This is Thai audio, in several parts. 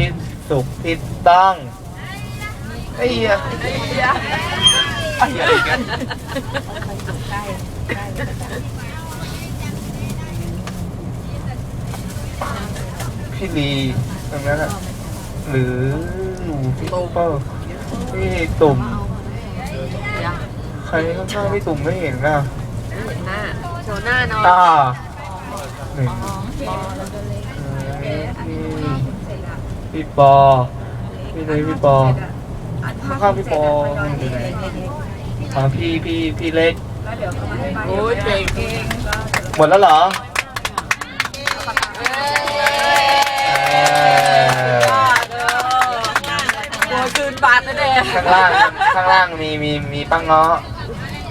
ที่สุขที่ต้องไอ้เหี้ยไอ้เหี้ยกันพี่ลีตรงนั้นอะหรือหนูพี่เปอร์พี่ตุ่มใครข้างๆพี่ตุ่มไม่เห็นอะหน้าโชว์หน้าหน่อยอ่าหนึ่ง พี่ปอ พี่เลยพี่ปอข้างๆพี่ปออ่าพี่พี่พี่เล็กโอ้ยเก่งหมดแล้วเหรอเออโอ้ยคืนบาทนะเด้ข้างล่างข้างล่างมีมีมีปังเงาะ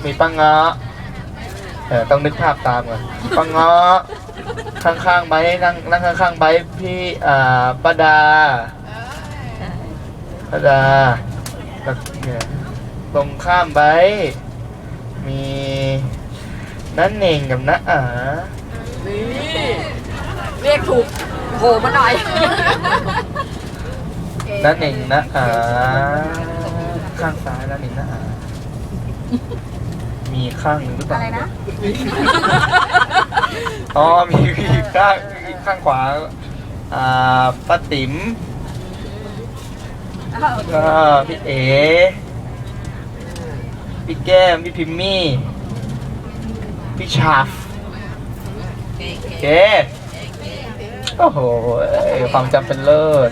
มีปังเงาะเออต้องนึกภาพตามก่อนปังเงาะ ข้างๆใบนั่งนั่งข้างๆใบพี่อ่าป้าดาป้าดาแล้วเนี่ยตรงข้ามใบมีนั่นเองกับน้าอานี่เรียกถูกโผล่มาหน่อย นั่นเองนะอาข้างซ้ายนั่นเองนะอามีข้างหนึ่งหรือเปล่าอะไรนะ อ๋อมีมีอีกข้างอีกข้างขวาอ่าป้าติ๋มก็พี่เอพี่แก้มพี่พิมมี่พี่ชาฟเก๋โอ้โหความจำเป็นเลิศ